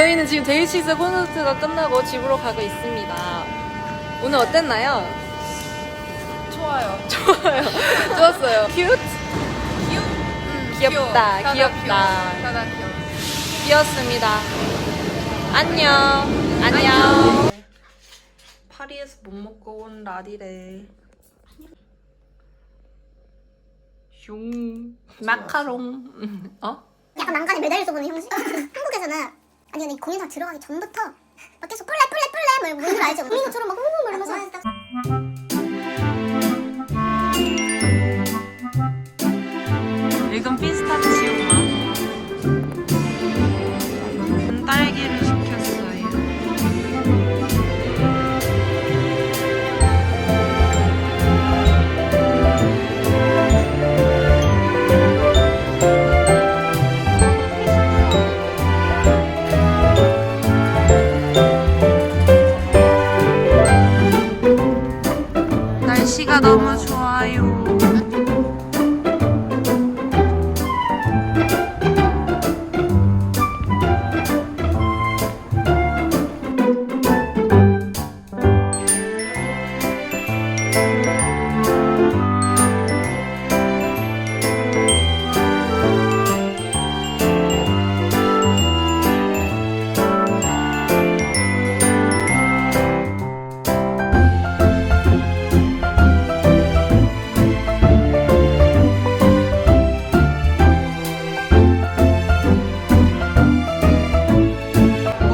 저희는 지금 데이식스 콘서트가 끝나고 집으로 가고 있습니다. 오늘 어땠나요? 좋아요. 좋아요. 좋았어요. 큐트? 음, 귀엽다, 귀여워. 귀엽다. 귀여워. 귀엽습니다. 안녕. 안녕. 파리에서 못 먹고 온 라디래. 슝. 마카롱. 어? 약간 난간에 매달려서 보는 형식. 한국에서는 아니 근데 공연 다 들어가기 전부터 막 계속 뿔레 뿔레 뿔레 막 뭔지 알죠? 우리처럼 막 흥흥 거리면서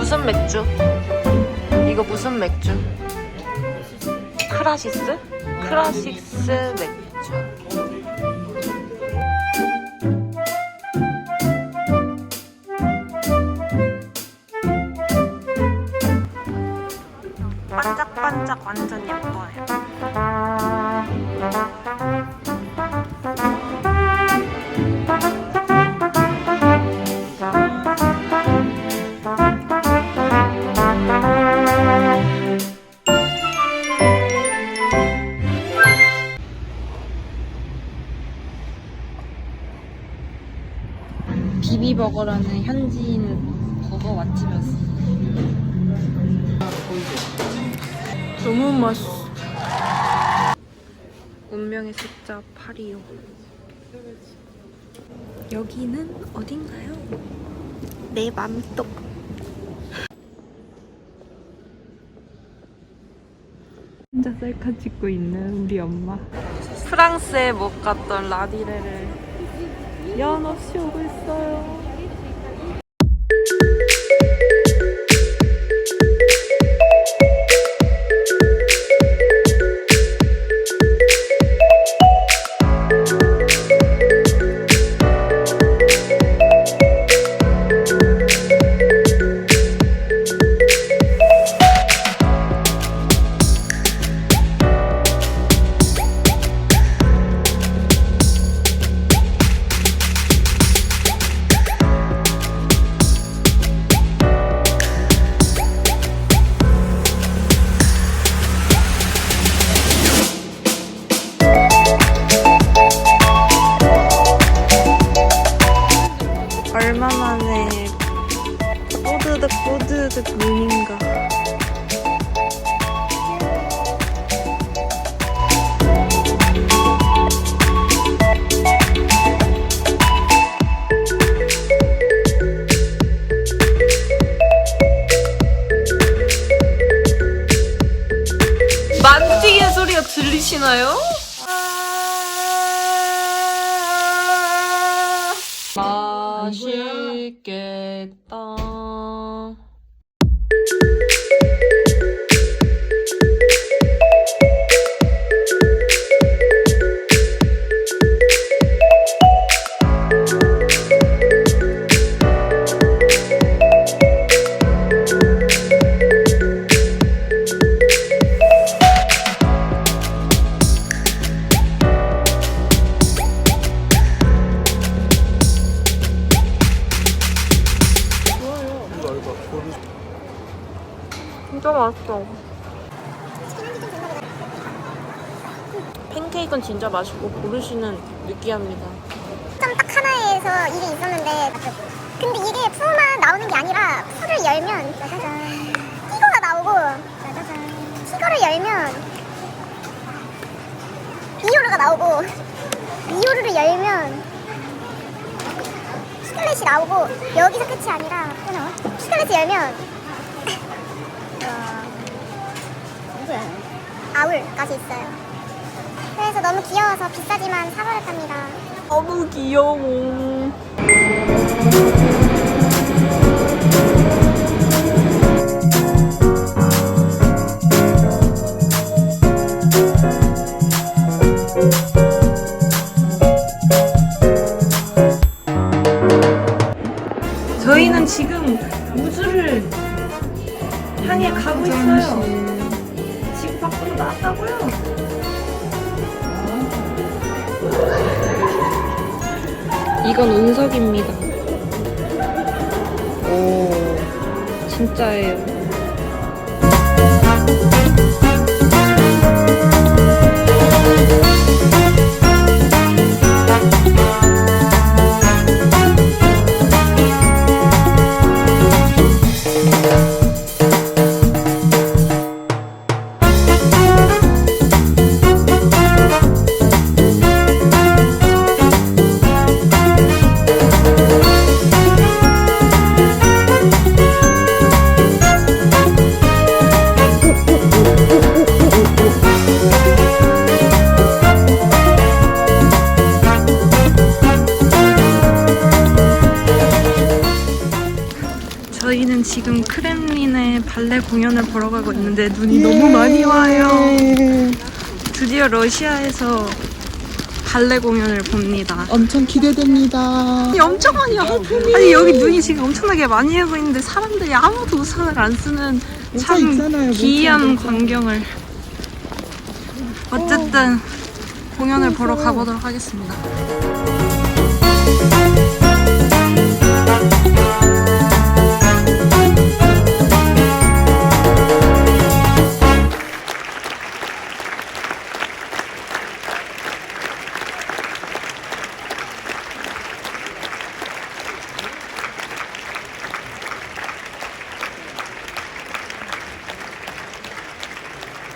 무슨 맥주? 이거 무슨 맥주? 크라시스? 크라시스 맥주. 반짝반짝 완전 예뻐요. 비비버거라는 현지인 버거 맛집이었어. 너무 맛있어. 운명의 숫자 8이요. 여기는 어딘가요? 내 맘속. 혼자 셀카 찍고 있는 우리 엄마. 프랑스에 못 갔던 라디레를 연없이 오고 있어요. 맛있겠다. 진짜 맛있고 보르시는 느끼합니다. 좀딱 하나에서 이게 있었는데 근데 이게 푸만 나오는 게 아니라 푸를 열면 짜자잔. 티거가 나오고 짜자잔. 티거를 열면 비오르가 나오고 비오르를 열면 피글렛이 나오고 여기서 끝이 아니라 또 나와 피글렛을 열면 아울까지 있어요 그래서 너무 귀여워서 비싸지만 사버렸답니다 너무 귀여워. 저희는 지금 우주를 향해 가고 있어요. 이건 운석입니다. 오, 진짜예요. 저희는 지금 크렘린의 발레 공연을 보러 가고 있는데 눈이 너무 많이 와요. 드디어 러시아에서 발레 공연을 봅니다. 엄청 기대됩니다. 아니, 엄청 많이 와. 아니 여기 눈이 지금 엄청나게 많이 오고 있는데 사람들이 아무도 우산을 안 쓰는 참 있잖아요, 기이한. 광경을. 어쨌든 공연을 보러 가보도록 하겠습니다.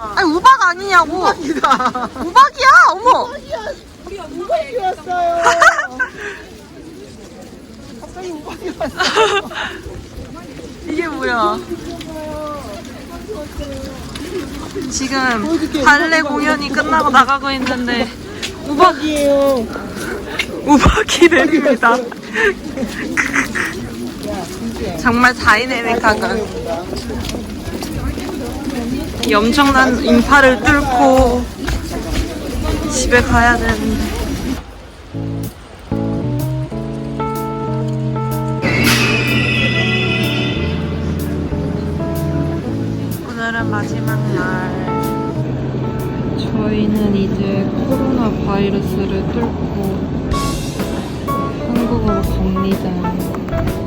아니 우박 아니냐고. 우박이다. 우박이야, 어머. 우박이 왔어요. 갑자기 우박이 왔어. 이게 뭐야? 지금 발레 공연이 끝나고 나가고 있는데 우박 우박이에요. 우박이 내립니다. 정말 다이내믹하다. 이 엄청난 인파를 뚫고 집에 가야 되는데. 오늘은 마지막 날. 저희는 이제 코로나 바이러스를 뚫고 한국으로 갑니다.